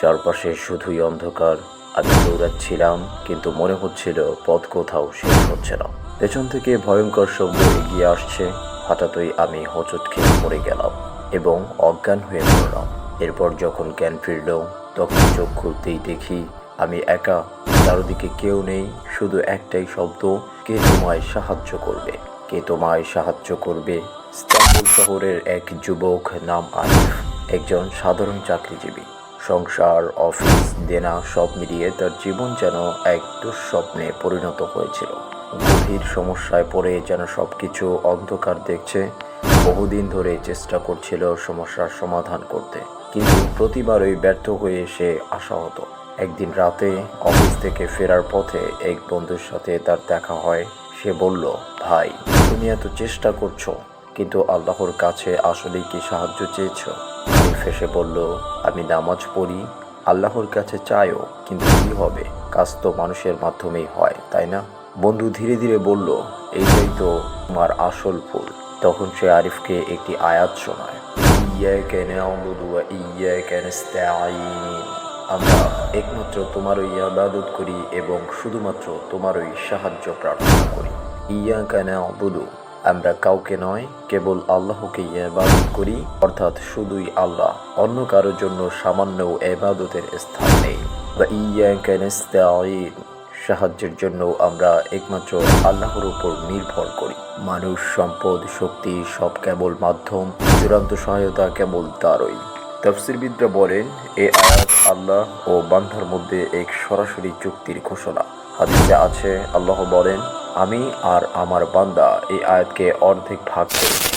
চারপাশে শুধুই অন্ধকার। আমি দৌড়াচ্ছিলাম, কিন্তু মনে হচ্ছিল পথ কোথাও শেষ হচ্ছে না। পেছন থেকে ভয়ঙ্কর শব্দ এগিয়ে আসছে। হঠাৎই আমি হোঁচট খেয়ে পড়ে গেলাম এবং অজ্ঞান হয়ে পড়লাম। এরপর যখন জ্ঞান ফিরল, তখন চোখ খুলতেই দেখি আমি একা। চারদিকে কেউ নেই, শুধু একটাই শব্দ, কে তোমায় সাহায্য করবে? কে তোমায় সাহায্য করবে? ইস্তাম্বুল শহরের এক যুবক নাম আরিফ, একজন সাধারণ চাকরিজীবী। সংসার, অফিস, দেনা, সব মিলিয়ে তার জীবন যেন এক দুঃস্বপ্নে পরিণত হয়েছিল। গভীর সমস্যায় পড়ে যেন সবকিছু অন্ধকার দেখছে, বহুদিন ধরে চেষ্টা করছিল সমস্যার সমাধান করতে। কিন্তু প্রতিবারই ব্যর্থ হয়ে সে আশাহত একদিন রাতে অফিস থেকে ফেরার পথে এক বন্ধুর সাথে তার দেখা হয়। সে বলল, ভাই, তুমি এত চেষ্টা করছ, কিন্তু আল্লাহর কাছে আসলেই কি সাহায্য চেয়েছো? এসে বলল আমি নামাজ পড়ি, আল্লাহর কাছে চাইও, কিন্তু কি হবে? কাজ তো মানুষের মাধ্যমেই হয়, তাই না? বন্ধু ধীরে ধীরে বলল, এইটাই তো তোমার আসল ফুল তখন সে আরিফকে একটি আয়াত শোনায়। আমরা একমাত্র তোমারই ইবাদত করি এবং শুধুমাত্র তোমারই সাহায্য প্রার্থনা করি। ইয়া কেন না'বুদু। আমরা কাউকে নয়, কেবল আল্লাহকে এবাদত করি, অর্থাৎ শুধুই আল্লাহ, অন্য কারোর জন্য সামান্য এবাদতের স্থান নেই। সাহায্যের জন্য আমরা একমাত্র আল্লাহর উপর নির্ভর করি। মানুষ, সম্পদ, শক্তি সব কেবল মাধ্যম, চূড়ান্ত সহায়তা কেবল তারই। তফসিরবিদরা বলেন, এ আয়াত আল্লাহ ও বান্ধার মধ্যে এক সরাসরি চুক্তির ঘোষণা। হাদিসে আছে, আল্লাহ বলেন আমি আর আমার বান্দা এই আয়াতকে অর্ধেক ভাগ করেছি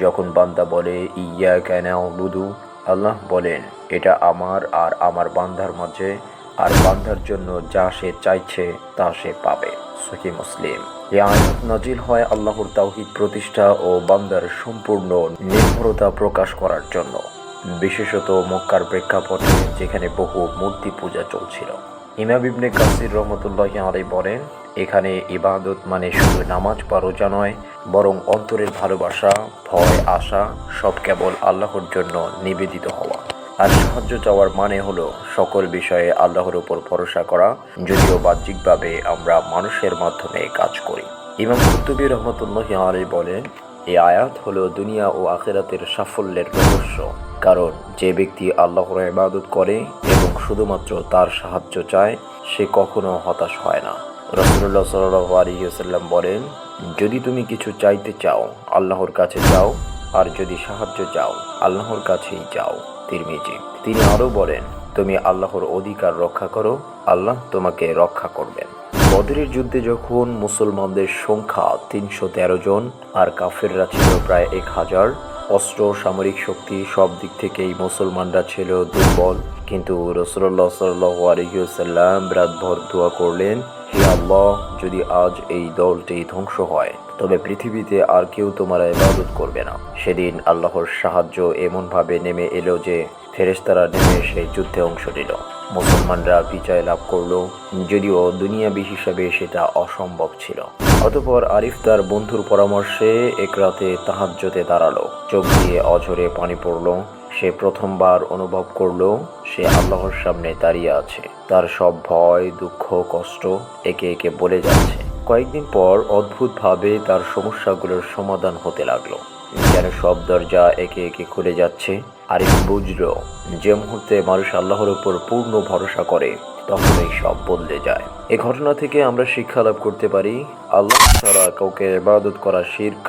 যখন বান্দা বলে ইয়া কেন বুধু আল্লাহ বলেন, এটা আমার আর আমার বান্দার মাঝে, আর বান্দার জন্য যা সে চাইছে, তা সে পাবে। সহি মুসলিম। এই আয়াত নাজিল হয় আল্লাহর তাওহিদ প্রতিষ্ঠা ও বান্দার সম্পূর্ণ নির্ভরতা প্রকাশ করার জন্য। বিশেষত মক্কার প্রেক্ষাপটে, যেখানে বহু মূর্তি পূজা চলছিল। ইমাম ইবনে কাসির রহমতুল্লাহ আলাই বলেন এখানে ইবাদত মানে শুধু নামাজ বা রোজা নয়, বরং অন্তরের ভালোবাসা, ভয়, আশা, সব কেবল আল্লাহর জন্য নিবেদিত হওয়া। আর সাহায্য চাওয়ার মানে হলো সকল বিষয়ে আল্লাহর উপর ভরসা করা, যদিও বাহ্যিকভাবে আমরা মানুষের মাধ্যমে কাজ করি। ইমাম কুতুবী রহমতুল্লাহ আলী বলেন এই আয়াত হলো দুনিয়া ও আখেরাতের সাফল্যের রহস্য। কারণ যে ব্যক্তি আল্লাহর ইবাদত করে এবং শুধুমাত্র তার সাহায্য চায়, সে কখনো হতাশ হয় না। রসুল্লাহ সাল্লাহ আলহিউসাল্লাম বলেন, যদি তুমি কিছু চাইতে চাও, আল্লাহর কাছে যাও, আর যদি সাহায্য চাও, আল্লাহর কাছেই যাও। তিরমিজি। তিনি আরও বলেন, তুমি আল্লাহর অধিকার রক্ষা করো, আল্লাহ তোমাকে রক্ষা করবেন। বদরের যুদ্ধে যখন মুসলমানদের সংখ্যা তিনশো তেরো জন আর কাফেররা ছিল প্রায় এক হাজার, অস্ত্র, সামরিক শক্তি সব দিক থেকেই মুসলমানরা ছিল দুর্বল। কিন্তু রসুল্লাহ সাল্লাহ আলহিউসাল্লাম রাতভর দোয়া করলেন হে আল্লাহ, যদি আজ এই দলটি ধ্বংস হয়, তবে পৃথিবীতে আর কেউ তোমার ইবাদত করবে না। সেদিন আল্লাহর সাহায্য এমনভাবে নেমে এলো যে ফেরেশতারা নেমে সেই যুদ্ধে অংশ নিল। মুসলমানরা বিজয় লাভ করল, যদিও দুনিয়াবি হিসাবে সেটা অসম্ভব ছিল। অতপর আরিফ তার বন্ধুর পরামর্শে এক রাতে তাহাজ্যতে দাঁড়াল। চোখ দিয়ে অঝরে পানি পড়ল। সে প্রথমবার অনুভব করল সে আল্লাহর সামনে দাঁড়িয়ে আছে। তার সব ভয়, দুঃখ, কষ্ট একে একে বলে যাচ্ছে। কয়েকদিন পর অদ্ভুতভাবে তার সমস্যাগুলোর সমাধান হতে লাগল। যেন সব দরজা একে একে খুলে যাচ্ছে? আরিফ বুঝলো, যে মুহূর্তে মানুষ আল্লাহর উপর পূর্ণ ভরসা করে তখন এই সব বদলে যায়। এ ঘটনা থেকে আমরা শিক্ষা লাভ করতে পারি, আল্লাহ ছাড়া কাউকে ইবাদত করা শির্ক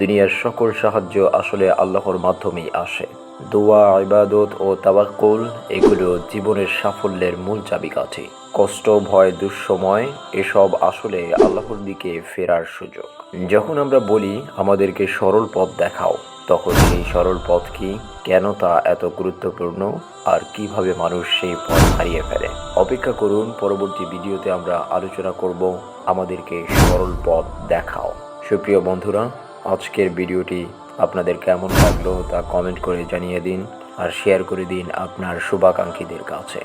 দুনিয়ার সকল সাহায্য আসলে আল্লাহর মাধ্যমেই আসে। দোয়া, ইবাদত ও তাবাক্কুল এগুলো জীবনের সাফল্যের মূল চাবিকাঠি। কষ্ট, ভয়, দুঃসময়, এসব আসলে আল্লাহর দিকে ফেরার সুযোগ। যখন আমরা বলি, আমাদেরকে সরল পথ দেখাও, তখন সেই সরল পথ কি? কেন তা এত গুরুত্বপূর্ণ? আর কীভাবে মানুষ সেই পথ হারিয়ে ফেলে? অপেক্ষা করুন, পরবর্তী ভিডিওতে আমরা আলোচনা করব, আমাদেরকে সরল পথ দেখাও। সুপ্রিয় বন্ধুরা, আজকের ভিডিওটি আপনাদের কেমন লাগল তা কমেন্ট করে জানিয়ে দিন আর শেয়ার করে দিন আপনার শুভাকাঙ্ক্ষীদের কাছে।